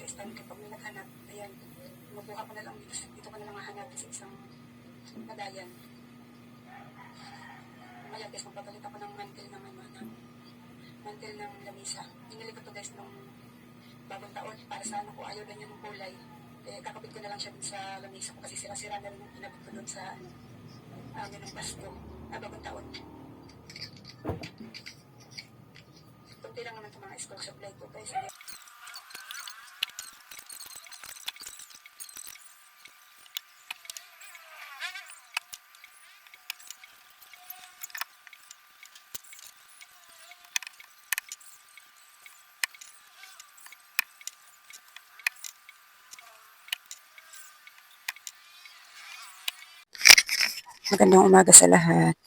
sa stand kapag may naghanap. Ayan, mabuha ko na lang dito, dito ko na lang hahanap sa isang padayan. Mamaya guys, magpapalit ako ng mantel ng ano, ng mantel ng lamisa. Pinili ko to guys nung bagong taon para sa ano ko, ayaw na niya ng kulay. Eh, kakabit ko na lang siya dun sa lamisa ko kasi sira-sira na rin yung pinabit ko dun sa ano, amin ng Pasko. Ah, bagong taon. Kunti lang naman itong mga stock supply ko guys. Magandang umaga sa lahat.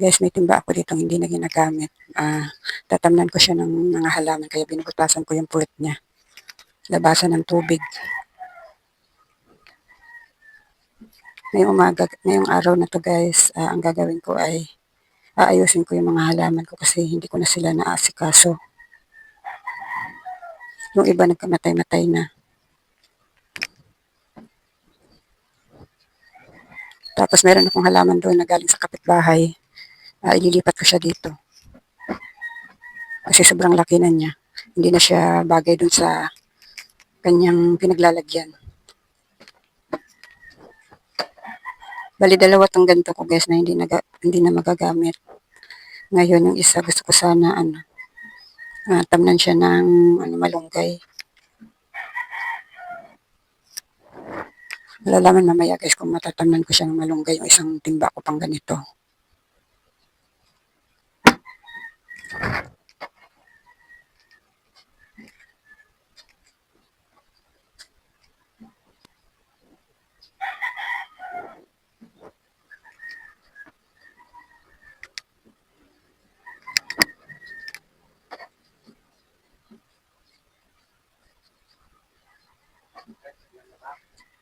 Guys, may timba ako dito hindi na ginagamit. Ah, tatamnan ko siya ng mga halaman kaya binubutasan ko yung puwet niya. Labasan ng tubig. Ngayong umaga, ngayong araw na to guys, ah, ang gagawin ko ay aayusin ko yung mga halaman ko kasi hindi ko na sila naasikaso. Yung iba nagkamatay-matay na. Tapos meron akong halaman doon na galing sa kapitbahay. Ah, ililipat ko siya dito. Kasi sobrang laki na niya. Hindi na siya bagay doon sa kanyang pinaglalagyan. Bali dalawa tong ganito ko guys na hindi na, hindi na magagamit. Ngayon yung isa gusto ko sana ano, ah, tamnan siya ng ano, malunggay. Malalaman mamaya guys kung matatamnan ko siya ng malunggay yung isang timba ko pang ganito.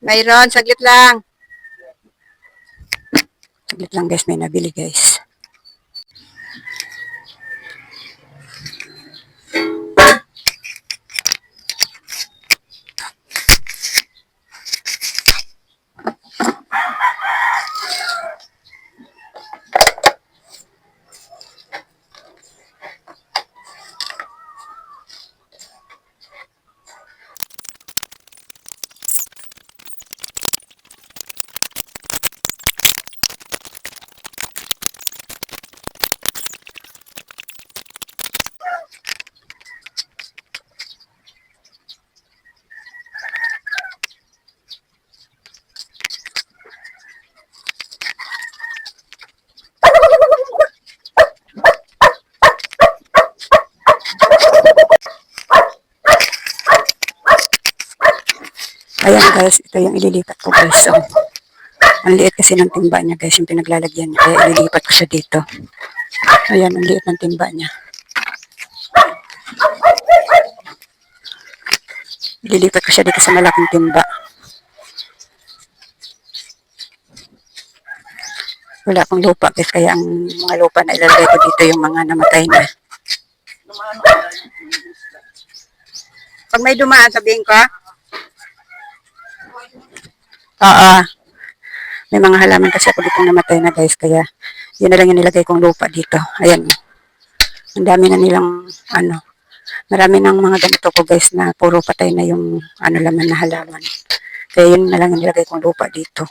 Mayroon, saglit lang. Saglit lang guys, may nabili guys. Ayan guys, ito yung ililipat ko guys. So, ang liit kasi ng timba niya guys, yung pinaglalagyan niya. Kaya ililipat ko siya dito. Ayan, ang liit ng timba niya. Ililipat ko siya dito sa malaking timba. Wala akong lupa guys, kaya ang mga lupa na ilalagay ko dito yung mga namatay na. Pag may dumaan, sabihin ko, ah. Oo. May mga halaman kasi ako dito namatay na guys, kaya yun na lang yung nilagay kong lupa dito. Ayan. Ang dami na nilang, ano, marami ng mga ganito ko guys na puro patay na yung, ano laman na halaman. Kaya yun na lang yung nilagay kong lupa dito.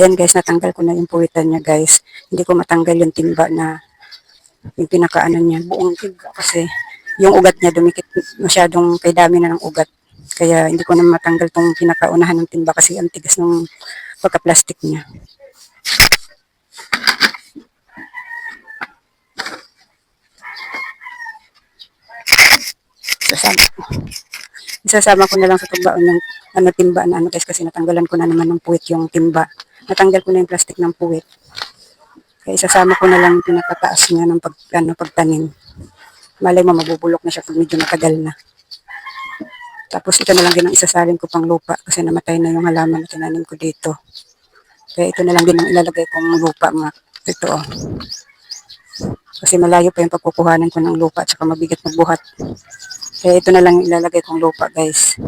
Ayan guys, natanggal ko na yung puwitan niya guys. Hindi ko matanggal yung timba na yung pinakaano niya, buong timba kasi yung ugat niya dumikit masyadong kay dami na ng ugat. Kaya hindi ko na matanggal tong pinakaunahan ng timba kasi ang tigas ng pagka-plastic niya. Sasama ko. Isasama ko na lang sa tugbaon yung ano, timba na ano guys kasi natanggalan ko na naman ng puwit yung timba. Natanggal ko na yung plastic ng puwit. Kaya isasama ko na lang yung pinakataas niya ng pag, ano, pagtanim. Malay mo, mabubulok na siya pag medyo matagal na. Tapos ito na lang din ang isasalin ko pang lupa kasi namatay na yung halaman na tinanim ko dito. Kaya ito na lang din ang ilalagay kong lupa mga ito oh. Kasi malayo pa yung pagkukuhanan ko ng lupa at saka mabigat magbuhat. Kaya ito na lang ilalagay kong lupa guys.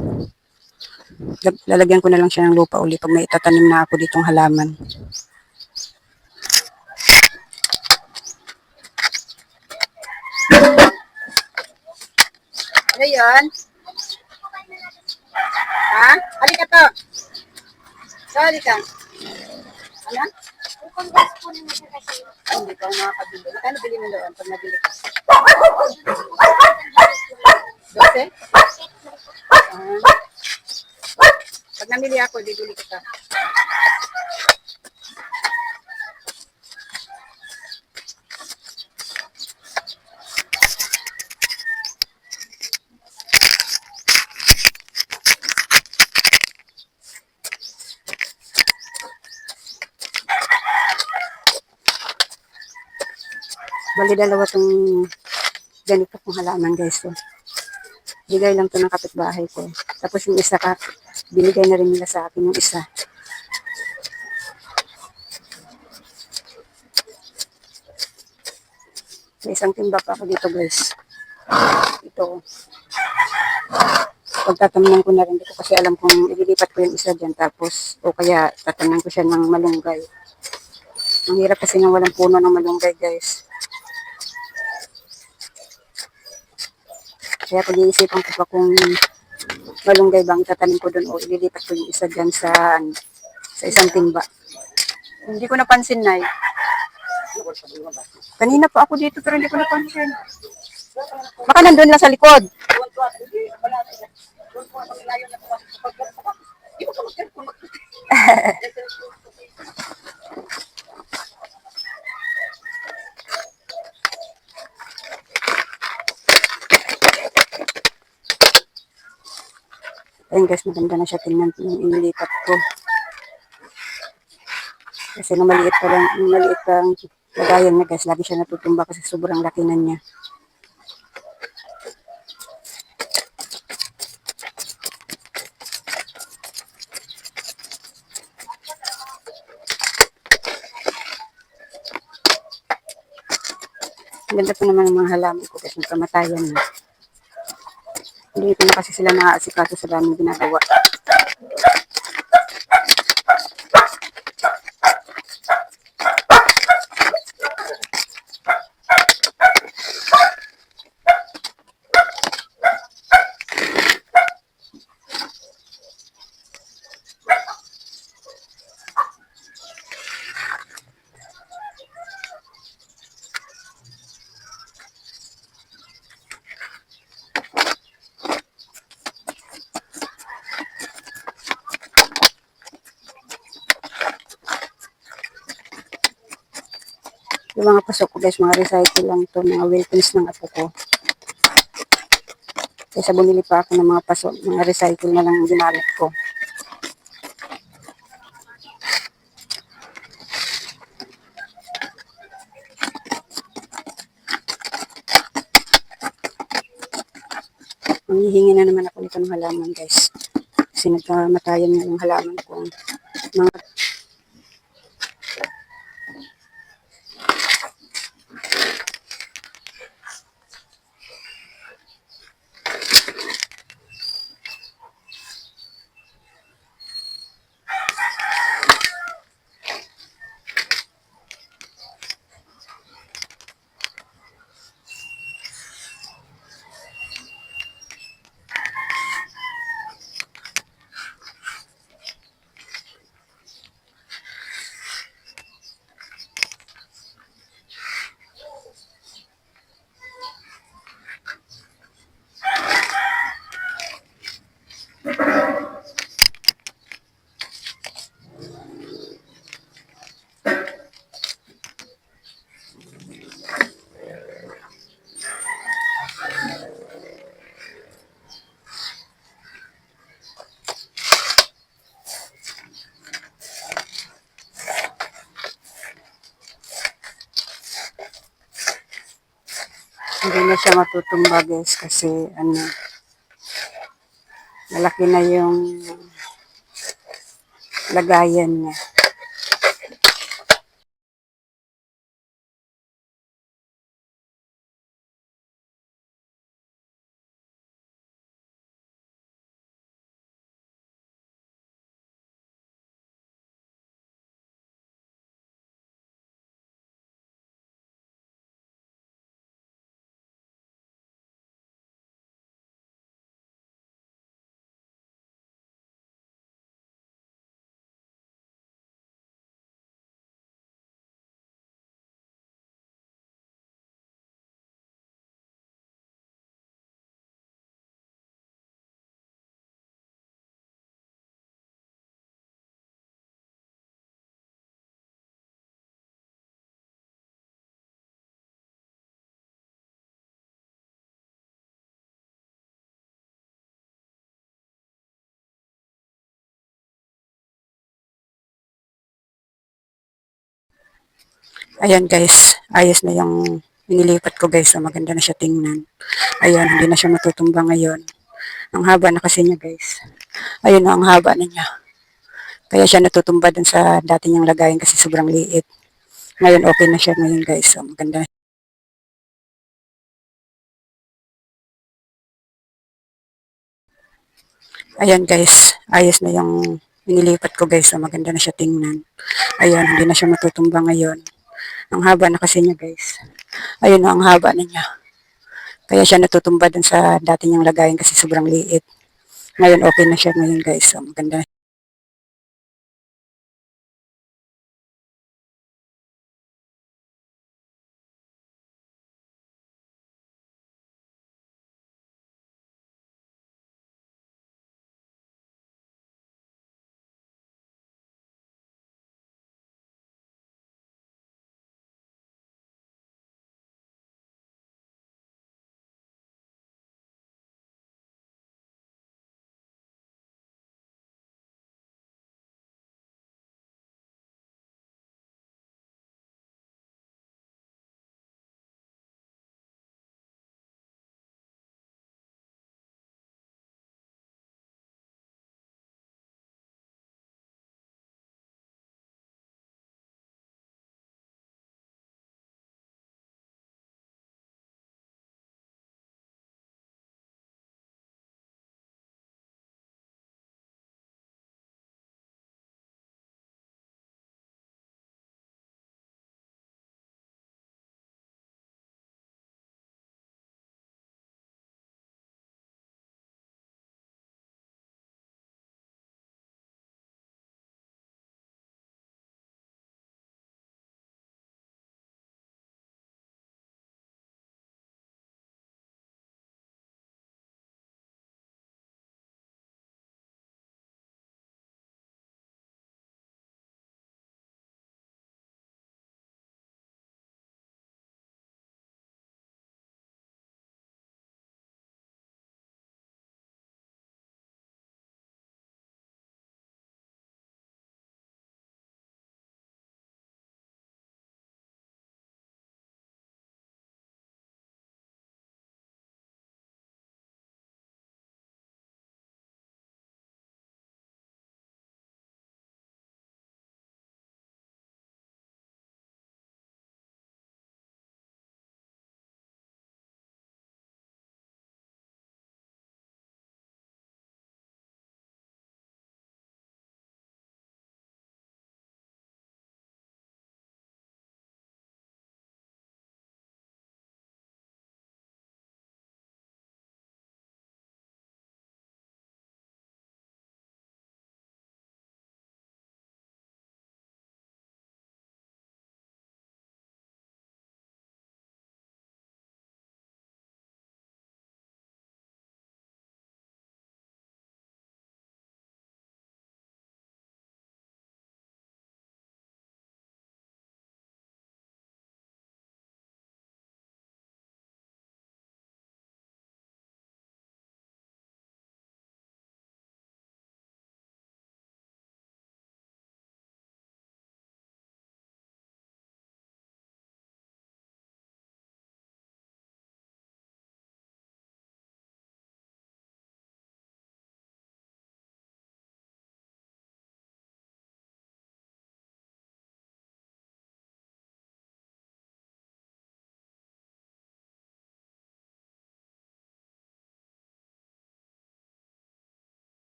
Lag- Lalagyan ko na lang siya ng lupa uli pag may itatanim na ako ditong halaman. Ano yun? Ha? Halika to. So, halika. Ano? Ay, hindi ka makakabili. Ano bili mo doon pag nabili ka? 12? Ah. Namili ako, bibili kita. Bali dalawa tong ganito kong halaman guys. So, bigay lang to ng kapitbahay ko. Tapos yung isa ka, binigay na rin nila sa akin yung isa. May isang timba pa ako dito guys. Ito. Pagtatamnan ko na rin dito kasi alam kong ililipat ko yung isa dyan. Tapos, o kaya tatamnan ko siya ng malunggay. Ang hirap kasi na walang puno ng malunggay guys. Kaya pag-iisipan ko pa kung malunggay bang tatanim ko doon o ililipat ko yung isa dyan sa, ano, sa isang timba. Hindi ko napansin na Kanina pa ako dito pero hindi ko napansin. Baka nandun lang sa likod. Ayun guys, maganda na siya tingnan yung inilipat ko. Kasi nung maliit pa lang, nung maliit pa ang lagayan niya guys, lagi siya natutumba kasi sobrang laki na niya. Ang Ganda po naman ng mga halaman ko kasi kamatayan na. Ko na kasi sila naaasikaso sa daming ginagawa. Yung mga pasok ko guys, mga recycle lang to, mga wilkins ng apo ko. Kaysa bumili pa ako ng mga pasok, mga recycle na lang ang ginamit ko. Manghihingi na naman ako nito ng halaman guys. Kasi nagkamatayan na yung halaman Hindi na siya matutumba guys kasi ano, malaki na yung lagayan niya. Ayan guys, ayos na yung inilipat ko guys. So, maganda na siya tingnan. Ayan, hindi na siya matutumba ngayon. Ang haba na kasi niya guys. Ayun na ang haba na niya. Kaya siya natutumba dun sa dati niyang lagayan kasi sobrang liit. Ngayon okay na siya ngayon guys. So, maganda na Ayan guys, ayos na yung inilipat ko guys. So, maganda na siya tingnan. Ayan, hindi na siya matutumba ngayon. Ang haba na kasi niya guys. Ayun na ang haba na niya. Kaya siya natutumba dun sa dati niyang lagayan kasi sobrang liit. Ngayon okay na siya ngayon guys. So, maganda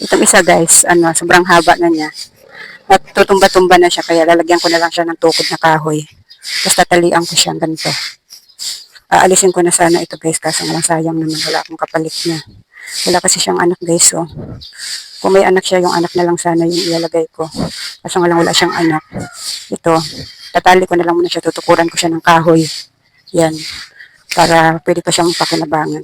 Itong isa guys, ano, sobrang haba na niya. At tutumba-tumba na siya, kaya lalagyan ko na lang siya ng tukod na kahoy. Tapos tatalian ko siya ganito. Aalisin ko na sana ito guys, kaso nga sayang naman, wala akong kapalit niya. Wala kasi siyang anak guys, so. Kung may anak siya, yung anak na lang sana yung ilalagay ko. Kaso nga lang wala siyang anak. Ito, tatali ko na lang muna siya, tutukuran ko siya ng kahoy. Yan. Para pwede pa siyang pakinabangan.